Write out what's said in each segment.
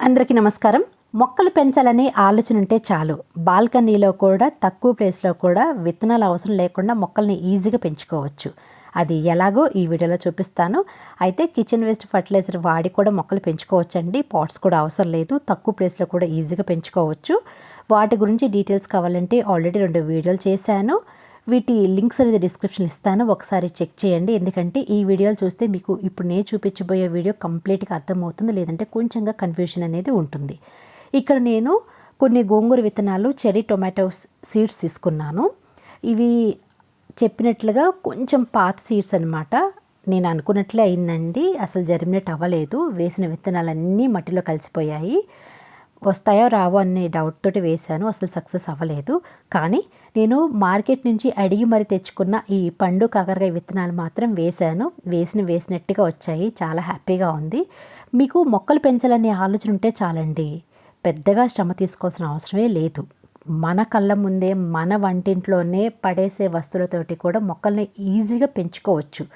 అందరికీ నమస్కారం. మొక్కలు పెంచాలనే ఆలోచన ఉంటే చాలు. బాల్కనీలో కూడా తక్కువ ప్లేస్లో కూడా విత్తనాలు అవసరం లేకుండా మొక్కల్ని ఈజీగా పెంచుకోవచ్చు. అది ఎలాగో ఈ వీడియోలో చూపిస్తాను. అయితే కిచెన్ వేస్ట్ ఫర్టిలైజర్ వాడి కూడా మొక్కలు పెంచుకోవచ్చండి. పాట్స్ కూడా అవసరం లేదు. తక్కువ ప్లేస్లో కూడా ఈజీగా పెంచుకోవచ్చు. వాటి గురించి డీటెయిల్స్ కావాలంటే ఆల్రెడీ రెండు వీడియోలు చేశాను. వీటి లింక్స్ అనేది డిస్క్రిప్షన్ ఇస్తాను. ఒకసారి చెక్ చేయండి. ఎందుకంటే ఈ వీడియోలు చూస్తే మీకు ఇప్పుడు నేను చూపించబోయే వీడియో కంప్లీట్గా అర్థమవుతుంది. లేదంటే కొంచెంగా కన్ఫ్యూషన్ అనేది ఉంటుంది. ఇక్కడ నేను కొన్ని గోంగూర విత్తనాలు చెరీ టొమాటోస్ సీడ్స్ తీసుకున్నాను. ఇవి చెప్పినట్లుగా కొంచెం పాత సీడ్స్ అనమాట నేను అనుకున్నట్లే అయిందండి. అసలు జర్మినేట్ అవ్వలేదు. వేసిన విత్తనాలన్నీ మట్టిలో కలిసిపోయాయి. వస్తాయో రావో అనే డౌట్ తోటి వేశాను. అసలు సక్సెస్ అవ్వలేదు. కానీ నేను మార్కెట్ నుంచి అడిగి మరి తెచ్చుకున్న ఈ పండు కాకరకాయ విత్తనాలు మాత్రం వేశాను. వేసిన వేసినట్టుగా వచ్చాయి. చాలా హ్యాపీగా ఉంది. మీకు మొక్కలు పెంచాలనే ఆలోచన ఉంటే చాలండి. పెద్దగా శ్రమ తీసుకోవాల్సిన అవసరమే లేదు. మన కళ్ళ ముందే మన వంటింట్లోనే పడేసే వస్తువులతోటి కూడా మొక్కల్ని ఈజీగా పెంచుకోవచ్చు.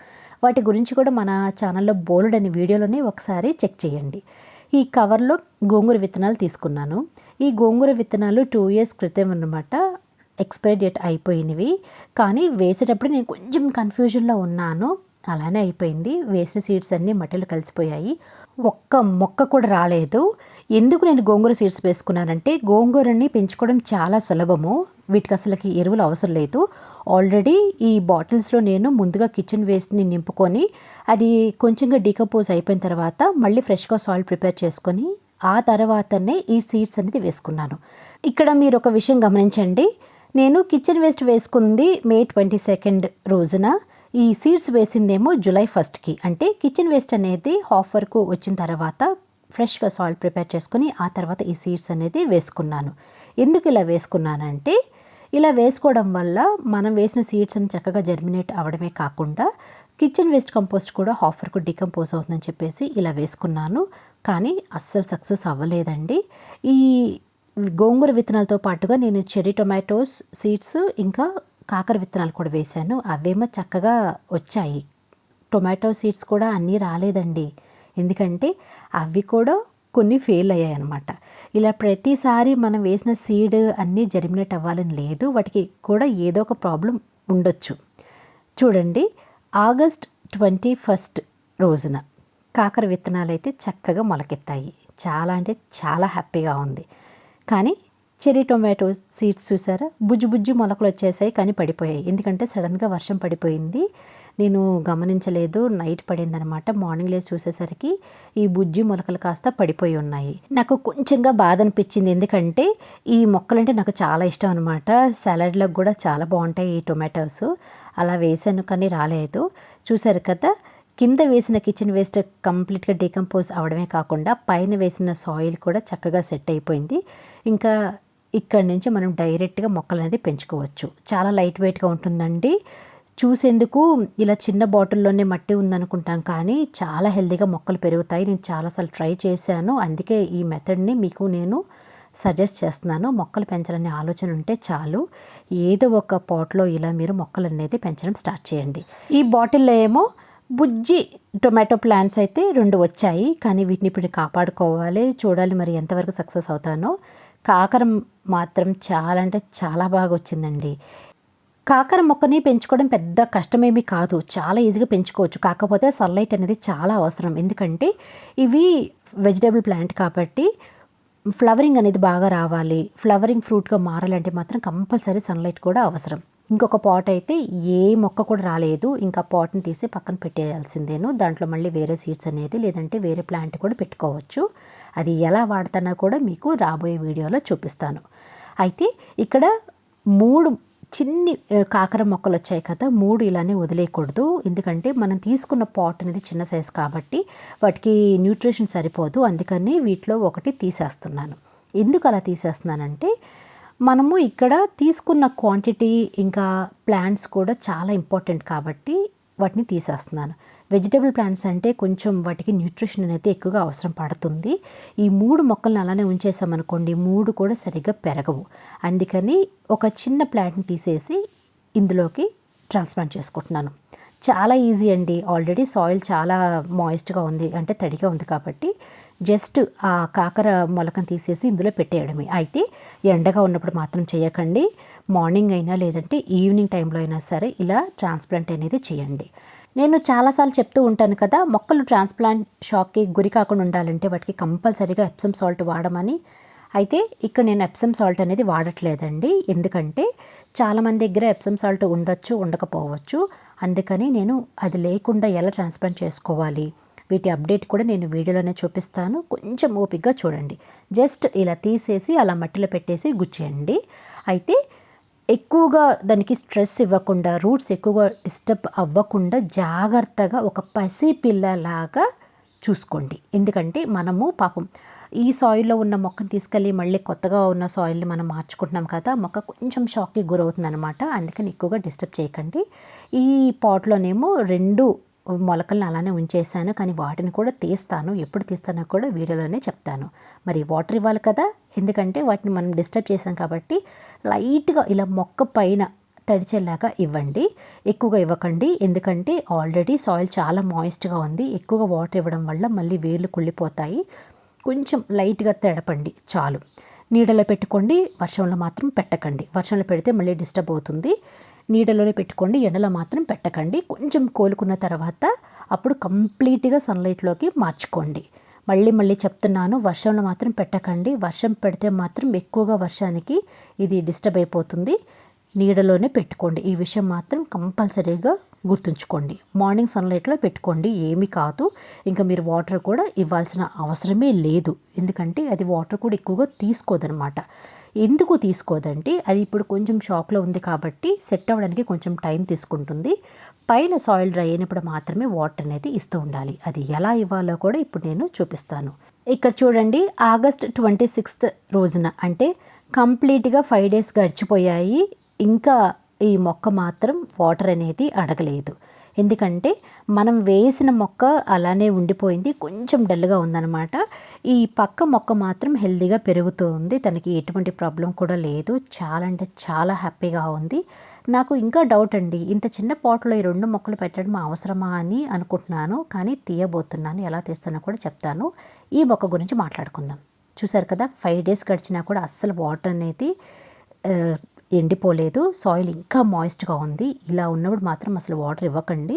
వాటి గురించి కూడా మన ఛానల్లో బోల్డ్ అనే వీడియోలోనే ఒకసారి చెక్ చేయండి. ఈ కవర్లో గోంగూర విత్తనాలు తీసుకున్నాను. ఈ గోంగూర విత్తనాలు టూ ఇయర్స్ క్రితం అన్నమాట ఎక్స్పైరీ డేట్ అయిపోయినవి. కానీ వేసేటప్పుడు నేను కొంచెం కన్ఫ్యూజన్లో ఉన్నాను. అలానే అయిపోయింది. వేసిన సీడ్స్ అన్నీ మట్టిలో కలిసిపోయాయి. ఒక్క మొక్క కూడా రాలేదు. ఎందుకు నేను గోంగూర సీడ్స్ వేసుకున్నానంటే గోంగూరని పెంచుకోవడం చాలా సులభము. వీటికి అసలుకి ఎరువులు అవసరం లేదు. ఆల్రెడీ ఈ బాటిల్స్లో నేను ముందుగా కిచెన్ వేస్ట్ని నింపుకొని అది కొంచెంగా డీకంపోజ్ అయిపోయిన తర్వాత మళ్ళీ ఫ్రెష్గా సాయిల్ ప్రిపేర్ చేసుకొని ఆ తర్వాతనే ఈ సీడ్స్ అనేది వేసుకున్నాను. ఇక్కడ మీరు ఒక విషయం గమనించండి. నేను కిచెన్ వేస్ట్ వేసుకుంది మే ట్వంటీ సెకండ్ రోజున. ఈ సీడ్స్ వేసిందేమో జూలై ఫస్ట్కి. అంటే కిచెన్ వేస్ట్ అనేది హాఫ్ వరకు వచ్చిన తర్వాత ఫ్రెష్గా సాల్ట్ ప్రిపేర్ చేసుకుని ఆ తర్వాత ఈ సీడ్స్ అనేది వేసుకున్నాను. ఎందుకు ఇలా వేసుకున్నానంటే ఇలా వేసుకోవడం వల్ల మనం వేసిన సీడ్స్ అని చక్కగా జర్మినేట్ అవ్వడమే కాకుండా కిచెన్ వేస్ట్ కంపోస్ట్ కూడా హాఫ్ వరకు డికంపోజ్ అవుతుందని చెప్పేసి ఇలా వేసుకున్నాను. కానీ అస్సలు సక్సెస్ అవ్వలేదండి. ఈ గోంగూర విత్తనాలతో పాటుగా నేను చెర్రీ టొమాటోస్ సీడ్స్ ఇంకా కాకర విత్తనాలు కూడా వేశాను. అవేమో చక్కగా వచ్చాయి. టొమాటో సీడ్స్ కూడా అన్నీ రాలేదండి. ఎందుకంటే అవి కూడా కొన్ని ఫెయిల్ అయ్యాయి అనమాట ఇలా ప్రతిసారి మనం వేసిన సీడ్ అన్నీ జర్మినేట్ అవ్వాలని లేదు. వాటికి కూడా ఏదో ఒక ప్రాబ్లం ఉండొచ్చు. చూడండి ఆగస్ట్ ట్వంటీ ఫస్ట్ రోజున కాకర విత్తనాలు అయితే చక్కగా మొలకెత్తాయి. చాలా అంటే చాలా హ్యాపీగా ఉంది. కానీ చెరీ టొమాటో సీడ్స్ చూసారా? బుజ్జు బుజ్జు మొలకలు వచ్చేసాయి కానీ పడిపోయాయి. ఎందుకంటే సడన్గా వర్షం పడిపోయింది. నేను గమనించలేదు. నైట్ పడిందనమాట. మార్నింగ్ లేచి చూసేసరికి ఈ బుజ్జి మొలకలు కాస్త పడిపోయి ఉన్నాయి. నాకు కొంచెంగా బాధ అనిపించింది. ఎందుకంటే ఈ మొక్కలంటే నాకు చాలా ఇష్టం అనమాట. సలాడ్లకు కూడా చాలా బాగుంటాయి ఈ టొమాటోస్. అలా వేసాను కానీ రాలేదు. చూసారు కదా కింద వేసిన కిచెన్ వేస్ట్ కంప్లీట్గా డీకంపోజ్ అవడమే కాకుండా పైన వేసిన సాయిల్ కూడా చక్కగా సెట్ అయిపోయింది. ఇంకా ఇక్కడ నుంచి మనం డైరెక్ట్గా మొక్కలు అనేది పెంచుకోవచ్చు. చాలా లైట్ వెయిట్గా ఉంటుందండి. చూసేందుకు ఇలా చిన్న బాటిల్లోనే మట్టి ఉందనుకుంటాం కానీ చాలా హెల్తీగా మొక్కలు పెరుగుతాయి. నేను చాలాసార్లు ట్రై చేశాను. అందుకే ఈ మెథడ్ని మీకు నేను సజెస్ట్ చేస్తున్నాను. మొక్కలు పెంచాలనే ఆలోచన ఉంటే చాలు. ఏదో ఒక పాట్లో ఇలా మీరు మొక్కలు అనేది పెంచడం స్టార్ట్ చేయండి. ఈ బాటిల్లో ఏమో బుజ్జి టొమాటో ప్లాంట్స్ అయితే రెండు వచ్చాయి. కానీ వీటిని ఇప్పుడు కాపాడుకోవాలి. చూడాలి మరి ఎంతవరకు సక్సెస్ అవుతానో. కాకర మాత్రం చాలా అంటే చాలా బాగా వచ్చిందండి కాకర మొక్కని పెంచుకోవడం పెద్ద కష్టమేమీ కాదు. చాలా ఈజీగా పెంచుకోవచ్చు. కాకపోతే సన్లైట్ అనేది చాలా అవసరం. ఎందుకంటే ఇవి వెజిటేబుల్ ప్లాంట్ కాబట్టి ఫ్లవరింగ్ అనేది బాగా రావాలి. ఫ్లవరింగ్ ఫ్రూట్గా మారాలంటే మాత్రం కంపల్సరీ సన్లైట్ కూడా అవసరం. ఇంకొక పాట్ అయితే ఏ మొక్క కూడా రాలేదు. ఇంకా పాట్ని తీసి పక్కన పెట్టేయాల్సిందేను. దాంట్లో మళ్ళీ వేరే సీడ్స్ అనేది లేదంటే వేరే ప్లాంట్ కూడా పెట్టుకోవచ్చు. అది ఎలా వాడతానో కూడా మీకు రాబోయే వీడియోలో చూపిస్తాను. అయితే ఇక్కడ మూడు చిన్ని కాకర మొక్కలు వచ్చాయి కదా మూడు ఇలానే వదిలేయకూడదు. ఎందుకంటే మనం తీసుకున్న పాట్ అనేది చిన్న సైజు కాబట్టి వాటికి న్యూట్రిషన్ సరిపోదు. అందుకని వీటిలో ఒకటి తీసేస్తున్నాను. ఎందుకు అలా తీసేస్తున్నానంటే మనము ఇక్కడ తీసుకున్న క్వాంటిటీ ఇంకా ప్లాంట్స్ కూడా చాలా ఇంపార్టెంట్ కాబట్టి వాటిని తీసేస్తున్నాను. వెజిటేబుల్ ప్లాంట్స్ అంటే కొంచెం వాటికి న్యూట్రిషన్ అనేది ఎక్కువగా అవసరం పడుతుంది. ఈ మూడు మొక్కలను అలానే ఉంచేసామనుకోండి మూడు కూడా సరిగ్గా పెరగవు. అందుకని ఒక చిన్న ప్లాంట్ని తీసేసి ఇందులోకి ట్రాన్స్ప్లాంట్ చేసుకుంటున్నాను. చాలా ఈజీ అండి. ఆల్రెడీ సాయిల్ చాలా మాయిస్ట్గా ఉంది అంటే తడిగా ఉంది కాబట్టి జస్ట్ ఆ కాకర మొలకను తీసేసి ఇందులో పెట్టేయడమే. అయితే ఎండగా ఉన్నప్పుడు మాత్రం చేయకండి. మార్నింగ్ అయినా లేదంటే ఈవినింగ్ టైంలో అయినా సరే ఇలా ట్రాన్స్ప్లాంట్ అనేది చేయండి. నేను చాలాసార్లు చెప్తూ ఉంటాను కదా మొక్కలు ట్రాన్స్ప్లాంట్ షాక్కి గురి కాకుండా ఉండాలంటే వాటికి కంపల్సరీగా ఎప్సమ్ సాల్ట్ వాడమని. అయితే ఇక్కడ నేను ఎప్సమ్ సాల్ట్ అనేది వాడట్లేదండి. ఎందుకంటే చాలామంది దగ్గర ఎప్సమ్ సాల్ట్ ఉండొచ్చు ఉండకపోవచ్చు. అందుకని నేను అది లేకుండా ఎలా ట్రాన్స్ప్లాంట్ చేసుకోవాలి? వీటి అప్డేట్ కూడా నేను వీడియోలోనే చూపిస్తాను. కొంచెం ఓపిక్గా చూడండి. జస్ట్ ఇలా తీసేసి అలా మట్టిలో పెట్టేసి గుచ్చేయండి. అయితే ఎక్కువగా దానికి స్ట్రెస్ ఇవ్వకుండా రూట్స్ ఎక్కువగా డిస్టర్బ్ అవ్వకుండా జాగ్రత్తగా ఒక పసి పిల్లలాగా చూసుకోండి. ఎందుకంటే మనము పాపం ఈ సాయిల్లో ఉన్న మొక్కను తీసుకెళ్ళి మళ్ళీ కొత్తగా ఉన్న సాయిల్ని మనం మార్చుకుంటున్నాం కదా మొక్క కొంచెం షాక్కి గురవుతుంది అనమాట అందుకని ఎక్కువగా డిస్టర్బ్ చేయకండి. ఈ పాట్లోనేమో రెండు మొలకలను అలానే ఉంచేసాను కానీ వాటిని కూడా తీస్తాను. ఎప్పుడు తీస్తానో కూడా వీడియోలోనే చెప్తాను. మరి వాటర్ ఇవ్వాలి కదా ఎందుకంటే వాటిని మనం డిస్టర్బ్ చేసాం కాబట్టి లైట్గా ఇలా మొక్క పైన తడిచేలాగా ఇవ్వండి. ఎక్కువగా ఇవ్వకండి ఎందుకంటే ఆల్రెడీ సాయిల్ చాలా మాయిస్ట్గా ఉంది. ఎక్కువగా వాటర్ ఇవ్వడం వల్ల మళ్ళీ వేర్లు కుళ్ళిపోతాయి. కొంచెం లైట్గా తడపండి చాలు. నీడలో పెట్టుకోండి వర్షంలో మాత్రం పెట్టకండి. వర్షంలో పెడితే మళ్ళీ డిస్టర్బ్ అవుతుంది. నీడలోనే పెట్టుకోండి ఎండలో మాత్రం పెట్టకండి. కొంచెం కోలుకున్న తర్వాత అప్పుడు కంప్లీట్గా సన్లైట్లోకి మార్చుకోండి. మళ్ళీ మళ్ళీ చెప్తున్నాను వర్షంలో మాత్రం పెట్టకండి. వర్షం పెడితే మాత్రం ఎక్కువగా వర్షానికి ఇది డిస్టర్బ్ అయిపోతుంది. నీడలోనే పెట్టుకోండి. ఈ విషయం మాత్రం కంపల్సరీగా గుర్తుంచుకోండి. మార్నింగ్ సన్లైట్లో పెట్టుకోండి ఏమీ కాదు. ఇంకా మీరు వాటర్ కూడా ఇవ్వాల్సిన అవసరమే లేదు. ఎందుకంటే అది వాటర్ కూడా ఎక్కువగా తీసుకోదనమాట. ఎందుకు తీసుకోదంటే అది ఇప్పుడు కొంచెం షాక్లో ఉంది కాబట్టి సెట్ అవ్వడానికి కొంచెం టైం తీసుకుంటుంది. పైన సాయిల్ డ్రై అయినప్పుడు మాత్రమే వాటర్ అనేది ఇస్తూ ఉండాలి. అది ఎలా ఇవ్వాలో కూడా ఇప్పుడు నేను చూపిస్తాను. ఇక్కడ చూడండి ఆగస్ట్ ట్వంటీ సిక్స్త్ రోజున అంటే కంప్లీట్గా ఫైవ్ డేస్ గడిచిపోయాయి. ఇంకా ఈ మొక్క మాత్రం వాటర్ అనేది అడగలేదు. ఎందుకంటే మనం వేసిన మొక్క అలానే ఉండిపోయింది కొంచెం డల్గా ఉందన్నమాట. ఈ పక్క మొక్క మాత్రం హెల్దీగా పెరుగుతూ ఉంది. తనకి ఎటువంటి ప్రాబ్లం కూడా లేదు. చాలా అంటే చాలా హ్యాపీగా ఉంది. నాకు ఇంకా డౌట్ అండి ఇంత చిన్న పాట్లో ఈ రెండు మొక్కలు పెట్టడం అవసరమా అని అనుకుంటున్నాను కానీ తీయబోతున్నాను. ఎలా తీస్తానో కూడా చెప్తాను. ఈ మొక్క గురించి మాట్లాడుకుందాం. చూసారు కదా ఫైవ్ డేస్ గడిచినా కూడా అస్సలు వాటర్ అనేది ఎండిపోలేదు. సాయిల్ ఇంకా మాయిస్ట్గా ఉంది. ఇలా ఉన్నప్పుడు మాత్రం అసలు వాటర్ ఇవ్వకండి.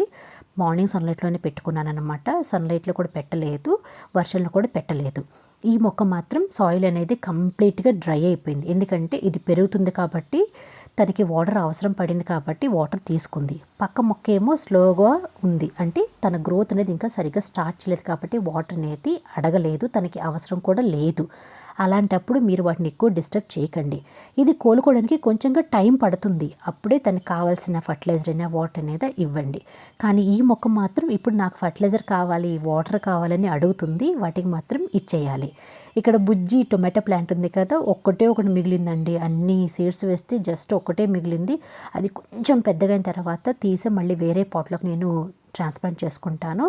మార్నింగ్ సన్లైట్లోనే పెట్టుకున్నాను అనమాట సన్లైట్లో కూడా పెట్టలేదు. వర్షంలో కూడా పెట్టలేదు. ఈ మొక్క మాత్రం సాయిల్ అనేది కంప్లీట్గా డ్రై అయిపోయింది. ఎందుకంటే ఇది పెరుగుతుంది కాబట్టి తనకి వాటర్ అవసరం పడింది కాబట్టి వాటర్ తీసుకుంది. పక్క మొక్క ఏమో స్లోగా ఉంది. అంటే తన గ్రోత్ అనేది ఇంకా సరిగ్గా స్టార్ట్ చేయలేదు కాబట్టి వాటర్ అనేది అడగలేదు. తనకి అవసరం కూడా లేదు. అలాంటప్పుడు మీరు వాటిని ఎక్కువ డిస్టర్బ్ చేయకండి. ఇది కోలుకోవడానికి కొంచెంగా టైం పడుతుంది. అప్పుడే తనకు కావాల్సిన ఫర్టిలైజర్ అయినా వాటర్ అనేది ఇవ్వండి. కానీ ఈ మొక్క మాత్రం ఇప్పుడు నాకు ఫర్టిలైజర్ కావాలి వాటర్ కావాలని అడుగుతుంది. వాటికి మాత్రం ఇచ్చేయాలి. ఇక్కడ బుజ్జి టొమాటో ప్లాంట్ ఉంది కదా ఒక్కటే ఒకటి మిగిలిందండి. అన్ని సీడ్స్ వేస్తే జస్ట్ ఒక్కటే మిగిలింది. అది కొంచెం పెద్దగైన తర్వాత తీసి మళ్ళీ వేరే పాట్లోకి నేను ట్రాన్స్ప్లాంట్ చేసుకుంటాను.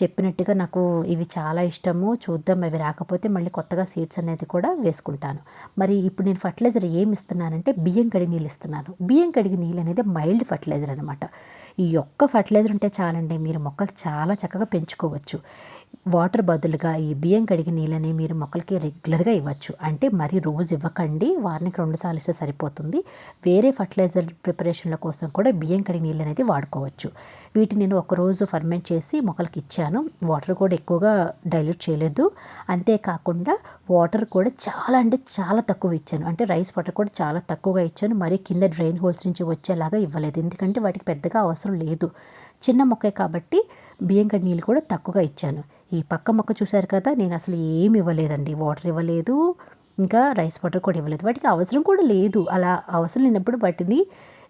చెప్పినట్టుగా నాకు ఇవి చాలా ఇష్టము. చూద్దాం అవి రాకపోతే మళ్ళీ కొత్తగా సీడ్స్ అనేది కూడా వేసుకుంటాను. మరి ఇప్పుడు నేను ఫర్టిలైజర్ ఏమి ఇస్తున్నానంటే బియ్యం కడిగి నీళ్ళు ఇస్తున్నాను. బియ్యం కడిగి నీళ్ళు అనేది మైల్డ్ ఫర్టిలైజర్ అనమాట ఈ ఒక్క ఫర్టిలైజర్ ఉంటే చాలండి మీరు మొక్కలు చాలా చక్కగా పెంచుకోవచ్చు. వాటర్ బదులుగా ఈ బియ్యం కడిగి నీళ్ళని మీరు మొక్కలకి రెగ్యులర్గా ఇవ్వచ్చు. అంటే మరి రోజు ఇవ్వకండి వారానికి రెండు సార్లు ఇస్తే సరిపోతుంది. వేరే ఫర్టిలైజర్ ప్రిపరేషన్ల కోసం కూడా బియ్యం కడిగి నీళ్ళు అనేది వాడుకోవచ్చు. వీటిని నేను ఒకరోజు ఫర్మెంట్ చేసి మొక్కలకి ఇచ్చాను. వాటర్ కూడా ఎక్కువగా డైల్యూట్ చేయలేదు. అంతేకాకుండా వాటర్ కూడా చాలా అంటే చాలా తక్కువ ఇచ్చాను. అంటే రైస్ వాటర్ కూడా చాలా తక్కువగా ఇచ్చాను. మరి కింద డ్రైన్ హోల్స్ నుంచి వచ్చేలాగా ఇవ్వలేదు. ఎందుకంటే వాటికి పెద్దగా అవసరం లేదు. చిన్న మొక్కే కాబట్టి బియ్యం కడి నీళ్ళు కూడా తక్కువగా ఇచ్చాను. ఈ పక్క మొక్క చూశారు కదా నేను అసలు ఏమి ఇవ్వలేదండి. వాటర్ ఇవ్వలేదు ఇంకా రైస్ వాటర్ కూడా ఇవ్వలేదు. వాటికి అవసరం కూడా లేదు. అలా అవసరం లేనప్పుడు వాటిని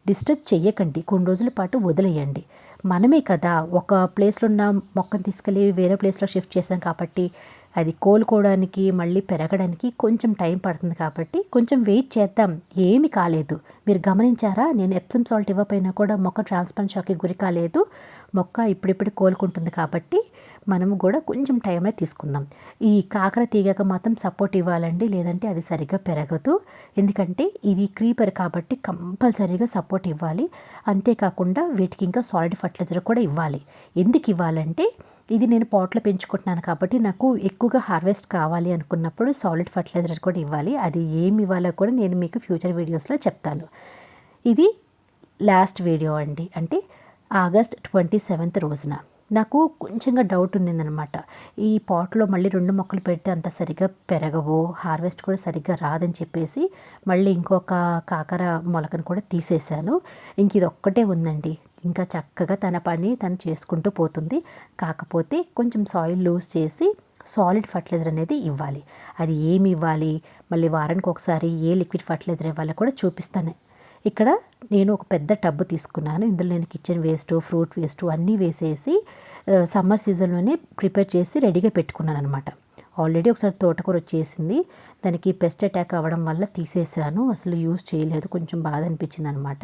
డిస్టర్బ్ చేయకండి కొన్ని రోజుల పాటు వదిలేయండి. మనమే కదా ఒక ప్లేస్లో ఉన్న మొక్కను తీసుకెళ్ళి వేరే ప్లేస్లో షిఫ్ట్ చేసాం కాబట్టి అది కోలుకోవడానికి మళ్ళీ పెరగడానికి కొంచెం టైం పడుతుంది కాబట్టి కొంచెం వెయిట్ చేద్దాం. ఏమి కాలేదు. మీరు గమనించారా? నేను ఎప్సమ్ సాల్ట్ ఇవ్వకపోయినా కూడా మొక్క ట్రాన్స్ప్లాంట్ షాక్కి గురి కాలేదు. మొక్క ఇప్పుడిప్పుడు కోలుకుంటుంది కాబట్టి మనము కూడా కొంచెం టైంలో తీసుకుందాం. ఈ కాకర తీగకు మాత్రం సపోర్ట్ ఇవ్వాలండి. లేదంటే అది సరిగ్గా పెరగదు. ఎందుకంటే ఇది క్రీపర్ కాబట్టి కంపల్సరీగా సపోర్ట్ ఇవ్వాలి. అంతేకాకుండా వీటికి ఇంకా సాలిడ్ ఫర్టిలైజర్ కూడా ఇవ్వాలి. ఎందుకు ఇవ్వాలంటే ఇది నేను పాట్లో పెంచుకుంటున్నాను కాబట్టి నాకు ఎక్కువగా హార్వెస్ట్ కావాలి అనుకున్నప్పుడు సాలిడ్ ఫర్టిలైజర్ కూడా ఇవ్వాలి. అది ఏమి ఇవ్వాలో కూడా నేను మీకు ఫ్యూచర్ వీడియోస్లో చెప్తాను. ఇది లాస్ట్ వీడియో అండి. అంటే ఆగస్ట్ ట్వంటీ సెవెంత్ రోజున. నాకు కొంచెంగా డౌట్ ఉండిందనమాట ఈ పాట్లో మళ్ళీ రెండు మొక్కలు పెడితే అంత సరిగ్గా పెరగవు హార్వెస్ట్ కూడా సరిగ్గా రాదని చెప్పేసి మళ్ళీ ఇంకొక కాకర మొలకను కూడా తీసేశాను. ఇంక ఇది ఒక్కటే ఉందండి. ఇంకా చక్కగా తన పని తను చేసుకుంటూ పోతుంది. కాకపోతే కొంచెం సాయిల్ లూజ్ చేసి సాలిడ్ ఫర్టిలైజర్ అనేది ఇవ్వాలి. అది ఏమి ఇవ్వాలి? మళ్ళీ వారానికి ఒకసారి ఏ లిక్విడ్ ఫర్టిలైజర్ ఇవ్వాలో కూడా చూపిస్తాను. ఇక్కడ నేను ఒక పెద్ద టబ్బు తీసుకున్నాను. ఇందులో నేను కిచెన్ వేస్ట్ ఫ్రూట్ వేస్ట్ అన్నీ వేసేసి సమ్మర్ సీజన్లోనే ప్రిపేర్ చేసి రెడీగా పెట్టుకున్నాను అనమాట ఆల్రెడీ ఒకసారి తోటకూర వచ్చేసింది. దానికి పెస్ట్ అటాక్ అవ్వడం వల్ల తీసేసాను. అసలు యూజ్ చేయలేదు. కొంచెం బాధ అనిపించింది అనమాట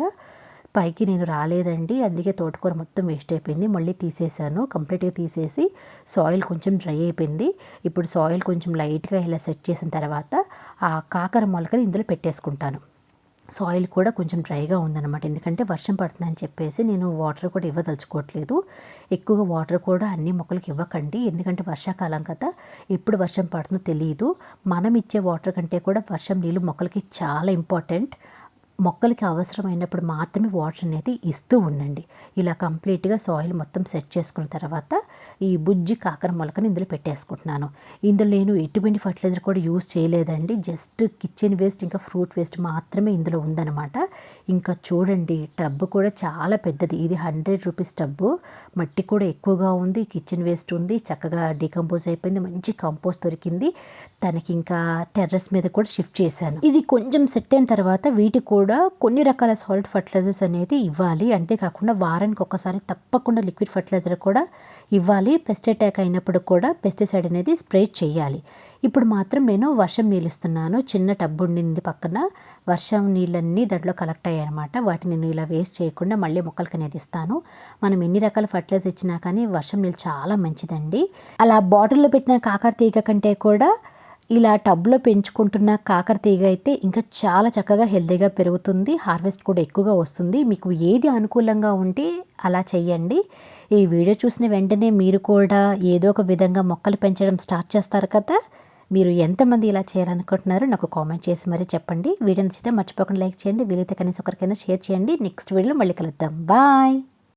పైకి నేను రాలేదండి. అందుకే తోటకూర మొత్తం వేస్ట్ అయిపోయింది. మళ్ళీ తీసేసాను. కంప్లీట్గా తీసేసి సాయిల్ కొంచెం డ్రై అయిపోయింది. ఇప్పుడు సాయిల్ కొంచెం లైట్గా ఇలా సెట్ చేసిన తర్వాత ఆ కాకర మొలకని ఇందులో పెట్టేసుకుంటాను. సాయిల్ కూడా కొంచెం డ్రైగా ఉందన్నమాట. ఎందుకంటే వర్షం పడుతుందని చెప్పేసి నేను వాటర్ కూడా ఇవ్వదలుచుకోవట్లేదు. ఎక్కువగా వాటర్ కూడా అన్ని మొక్కలకి ఇవ్వకండి. ఎందుకంటే వర్షాకాలం కదా ఎప్పుడు వర్షం పడుతుందో తెలియదు మనం ఇచ్చే వాటర్ కంటే కూడా వర్షం నీళ్ళు మొక్కలకి చాలా ఇంపార్టెంట్. మొక్కలకి అవసరమైనప్పుడు మాత్రమే వాటర్ అనేది ఇస్తూ ఉండండి. ఇలా కంప్లీట్గా సాయిల్ మొత్తం సెట్ చేసుకున్న తర్వాత ఈ బుజ్జి కాకర మొలకని ఇందులో పెట్టేసుకుంటున్నాను. ఇందులో నేను ఎటువంటి ఫర్టిలైజర్ కూడా యూజ్ చేయలేదండి. జస్ట్ కిచెన్ వేస్ట్ ఇంకా ఫ్రూట్ వేస్ట్ మాత్రమే ఇందులో ఉందన్నమాట. ఇంకా చూడండి టబ్ కూడా చాలా పెద్దది. ఇది హండ్రెడ్ రూపీస్ టబ్బు మట్టి కూడా ఎక్కువగా ఉంది కిచెన్ వేస్ట్ ఉంది. చక్కగా డికంపోజ్ అయిపోయింది మంచి కంపోజ్ దొరికింది. తనకి ఇంకా టెర్రస్ మీద కూడా షిఫ్ట్ చేశాను. ఇది కొంచెం సెట్ అయిన తర్వాత వీటి కూడా కూడా కొన్ని రకాల సాలిడ్ ఫర్టిలైజర్స్ అనేది ఇవ్వాలి. అంతేకాకుండా వారానికి ఒకసారి తప్పకుండా లిక్విడ్ ఫర్టిలైజర్ కూడా ఇవ్వాలి. పెస్ట్ అటాక్ అయినప్పుడు కూడా పెస్టిసైడ్ అనేది స్ప్రే చేయాలి. ఇప్పుడు మాత్రం నేను వర్షం నీళ్ళు ఇస్తున్నాను చిన్న టబ్ ఉండింది పక్కన. వర్షం నీళ్ళన్నీ దాంట్లో కలెక్ట్ అయ్యాయి అనమాట వాటిని నేను ఇలా వేస్ట్ చేయకుండా మళ్ళీ మొక్కలకి అనేది ఇస్తాను. మనం ఎన్ని రకాల ఫర్టిలైజర్ ఇచ్చినా కానీ వర్షం నీళ్ళు చాలా మంచిదండి. అలా బాటిల్లో పెట్టిన కాకర తీగ కంటే కూడా ఇలా టబ్లో పెంచుకుంటున్న కాకర తీగ అయితే ఇంకా చాలా చక్కగా హెల్తీగా పెరుగుతుంది హార్వెస్ట్ కూడా ఎక్కువగా వస్తుంది. మీకు ఏది అనుకూలంగా ఉంటే అలా చెయ్యండి. ఈ వీడియో చూసిన వెంటనే మీరు కూడా ఏదో ఒక విధంగా మొక్కలు పెంచడం స్టార్ట్ చేస్తారు కదా. మీరు ఎంతమంది ఇలా చేయాలనుకుంటున్నారో నాకు కామెంట్ చేసి మరీ చెప్పండి. వీడియో నచ్చితే మర్చిపోకుండా లైక్ చేయండి. వీలైతే కనీసం ఒకరికైనా షేర్ చేయండి. నెక్స్ట్ వీడియోలో మళ్ళీ కలుద్దాం. బాయ్!